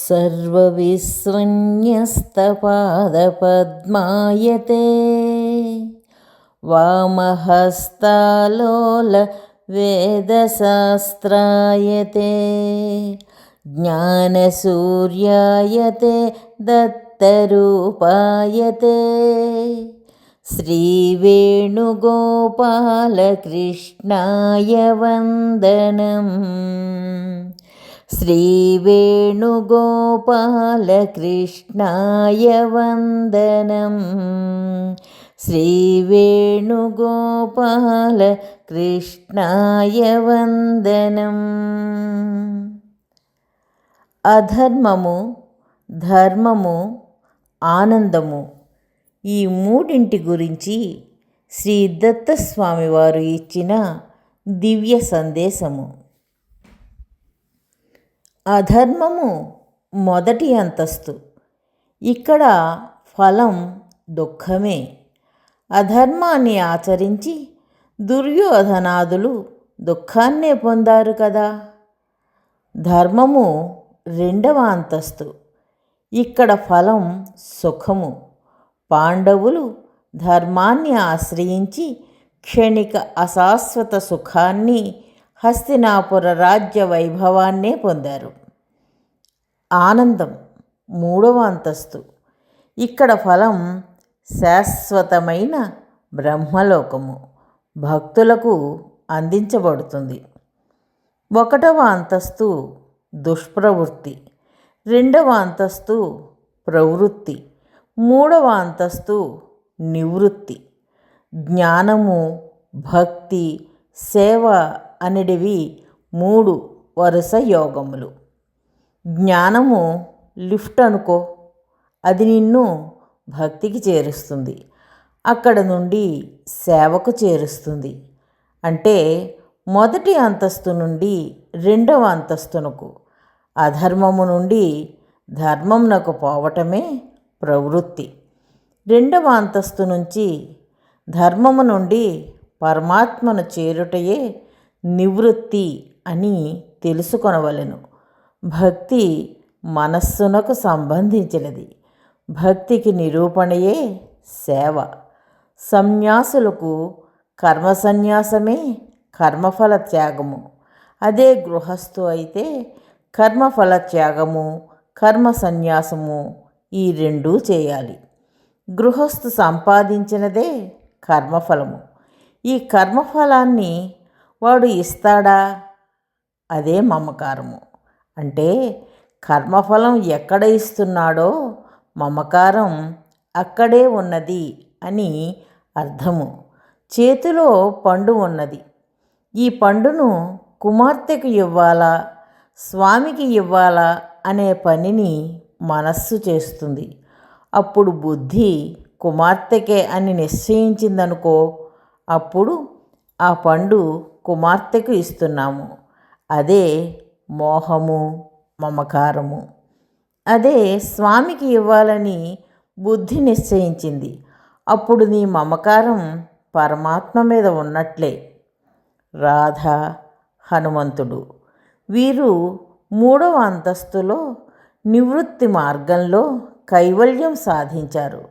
सर्वविसृण्यस्तपादपद्मायते वामहस्तालोलवेदशास्त्रायते ज्ञानसूर्यायते दत्तरूपायते श्रीवेणुगोपालकृष्णाय वन्दनम् श्रीवेणुगोपालकृष्णाय वन्दनं श्रीवेणुगोपालकृष्णाय वन्दनम् అధర్మము ధర్మము ఆనందము ఈ మూడింటి గురించి శ్రీ దత్తస్వామి వారు ఇచ్చిన దివ్య సందేశము అధర్మము మొదటి అంతస్తు. ఇక్కడ ఫలం దుఃఖమే. అధర్మాన్ని ఆచరించి దుర్యోధనాదులు దుఃఖాన్నే పొందారు కదా. ధర్మము రెండవ అంతస్తు. ఇక్కడ ఫలం సుఖము. పాండవులు ధర్మాన్ని ఆశ్రయించి క్షణిక అశాశ్వత సుఖాన్ని హస్తినాపుర రాజ్య వైభవాన్నే పొందారు. ఆనందం మూడవ అంతస్తు. ఇక్కడ ఫలం శాశ్వతమైన బ్రహ్మలోకము. భక్తులకు అందించబడుతుంది. ఒకటవ అంతస్తు దుష్ప్రవృత్తి. రెండవ అంతస్తు ప్రవృత్తి. మూడవ అంతస్తు నివృత్తి. జ్ఞానము భక్తి సేవ అనేటివి మూడు వరుస యోగములు. జ్ఞానము లిఫ్ట్ అనుకో. అది నిన్ను భక్తికి చేరుస్తుంది. అక్కడ నుండి సేవకు చేరుస్తుంది. అంటే మొదటి అంతస్తు నుండి రెండవ అంతస్తునకు. అధర్మము నుండి ధర్మంనకు పోవటమే ప్రవృత్తి. రెండవ అంతస్తు నుంచి ధర్మము నుండి పరమాత్మను చేరుటయే నివృత్తి అని తెలుసుకొనవలెను. భక్తి మనస్సునకు సంబంధించినది. భక్తికి నిరూపణయే సేవ. సన్యాసులకు కర్మ సన్యాసమే కర్మఫల త్యాగము అదే గృహస్థు అయితే కర్మఫల త్యాగము కర్మ సన్యాసము ఈ రెండూ చేయాలి. గృహస్థు సంపాదించినదే కర్మఫలము. ఈ కర్మఫలాన్ని వాడు ఇస్తాడా? అదే మమకారము. అంటే కర్మఫలం ఎక్కడ ఇస్తున్నాడో మమకారం అక్కడే ఉన్నది అని అర్థము. చేతిలో పండు ఉన్నది. ఈ పండును కుమార్తెకు ఇవ్వాలా? స్వామికి ఇవ్వాలా? అనే పనిని మనస్సు చేస్తుంది. అప్పుడు బుద్ధి కుమార్తెకే అని నిశ్చయించిందనుకో అప్పుడు ఆ పండు కుమార్తెకు ఇస్తున్నాము. అదే మోహము మమకారము. అదే స్వామికి ఇవ్వాలని బుద్ధి నిశ్చయించింది. అప్పుడు నీ మమకారం పరమాత్మ మీద ఉన్నట్లే. రాధ హనుమంతుడు వీరు మూడవ అంతస్తులో నివృత్తి మార్గంలో కైవల్యం సాధించారు.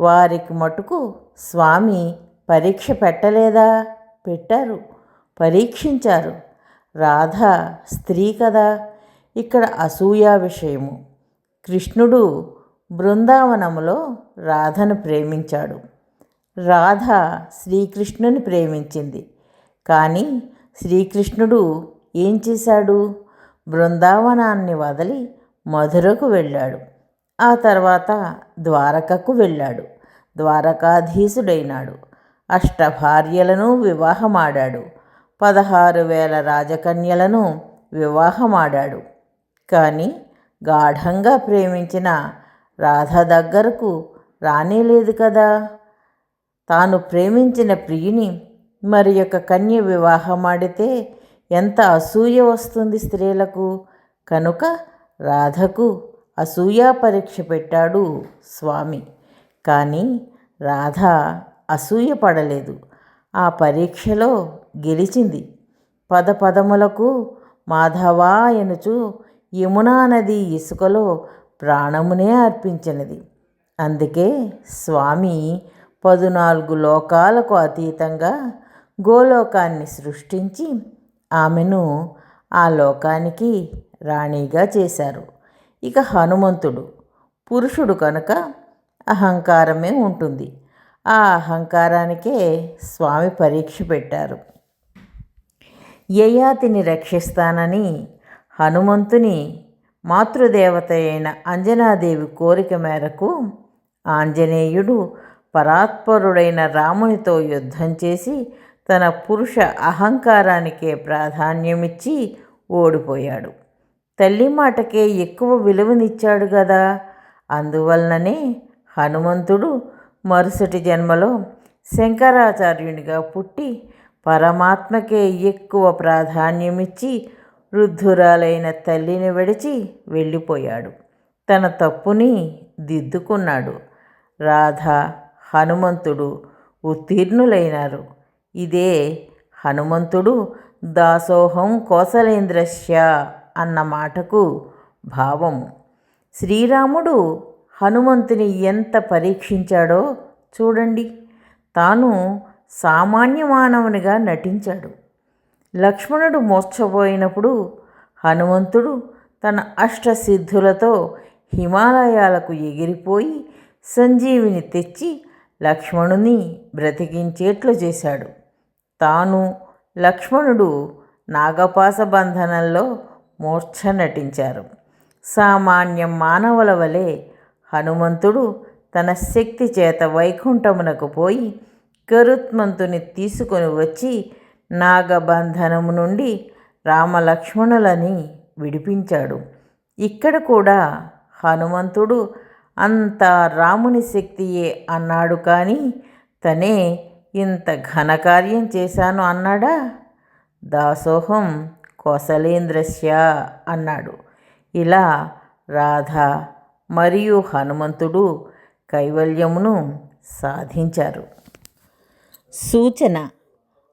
వారికి మటుకు స్వామి పరీక్ష పెట్టలేదా? పెట్టారు పరీక్షించారు. రాధ స్త్రీ కదా. ఇక్కడ అసూయా విషయము. కృష్ణుడు బృందావనములో రాధను ప్రేమించాడు. రాధ శ్రీకృష్ణుని ప్రేమించింది. కానీ శ్రీకృష్ణుడు ఏం చేశాడు? బృందావనాన్ని వదిలి మధురకు వెళ్ళాడు. ఆ తర్వాత ద్వారకకు వెళ్ళాడు. ద్వారకాధీశుడైనాడు. అష్టభార్యలను వివాహమాడాడు. పదహారు వేల రాజకన్యలను వివాహమాడాడు. కానీ గాఢంగా ప్రేమించిన రాధ దగ్గరకు రానేలేదు కదా? తాను ప్రేమించిన ప్రియుని మరి యొక్క కన్య వివాహమాడితే ఎంత అసూయ వస్తుంది స్త్రీలకు? కనుక రాధకు అసూయా పరీక్ష పెట్టాడు స్వామి. కానీ రాధ అసూయ పడలేదు. ఆ పరీక్షలో గెలిచింది. పదపదములకు మాధవా ఎనుచు యమునా నది ఇసుకలో ప్రాణమునే అర్పించినది. అందుకే స్వామి పదునాలుగు లోకాలకు అతీతంగా గోలోకాన్ని సృష్టించి ఆమెను ఆ లోకానికి రాణిగా చేశారు. ఇక హనుమంతుడు పురుషుడు కనుక అహంకారమే ఉంటుంది. ఆ అహంకారానికే స్వామి పరీక్ష పెట్టారు. యయాతిని రక్షిస్తానని హనుమంతుని మాతృదేవత అయిన అంజనాదేవి కోరిక మేరకు ఆంజనేయుడు పరాత్పరుడైన రామునితో యుద్ధం చేసి తన పురుష అహంకారానికే ప్రాధాన్యమిచ్చి ఓడిపోయాడు. తల్లి మాటకే ఎక్కువ విలువనిచ్చాడు కదా అందువలననే హనుమంతుడు మరుసటి జన్మలో శంకరాచార్యునిగా పుట్టి పరమాత్మకే ఎక్కువ ప్రాధాన్యమిచ్చి వృద్ధురాలైన తల్లిని విడిచి వెళ్ళిపోయాడు. తన తప్పుని దిద్దుకున్నాడు. రాధ హనుమంతుడు ఉత్తీర్ణులైనారు. ఇదే హనుమంతుడు దాసోహం కోసలేంద్రశ్య అన్న మాటకు భావము. శ్రీరాముడు హనుమంతుని ఎంత పరీక్షించాడో చూడండి. తాను సామాన్య మానవునిగా నటించాడు. లక్ష్మణుడు మోర్చబోయినప్పుడు హనుమంతుడు తన అష్టసిద్ధులతో హిమాలయాలకు ఎగిరిపోయి సంజీవిని తెచ్చి లక్ష్మణుని బ్రతికించేట్లు చేశాడు. తాను లక్ష్మణుడు నాగపాస బంధనంలో మూర్ఛ నటించారు. సామాన్య మానవుల వలె హనుమంతుడు తన శక్తి చేత వైకుంఠమునకు పోయి గరుత్మంతుని తీసుకొని వచ్చి నాగబంధనము నుండి రామలక్ష్మణులని విడిపించాడు. ఇక్కడ కూడా హనుమంతుడు అంతా రాముని శక్తియే అన్నాడు కానీ తనే ఇంత ఘనకార్యం చేశాను అన్నాడా? దాసోహం కోసలేంద్రస్య అన్నాడు. ఇలా రాధ మరియు హనుమంతుడు కైవల్యమును సాధించారు. సూచన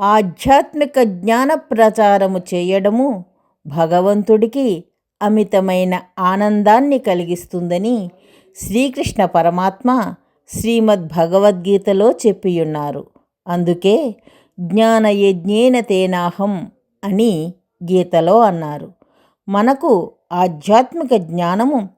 ఆధ్యాత్మిక జ్ఞాన ప్రచారము చేయడము భగవంతుడికి అమితమైన ఆనందాన్ని కలిగిస్తుందని శ్రీకృష్ణ పరమాత్మ శ్రీమద్ భగవద్గీతలో చెప్పియున్నారు. అందుకే జ్ఞానయజ్ఞేన తేనాహం అని గీతలో అన్నారు. మనకు ఆధ్యాత్మిక జ్ఞానము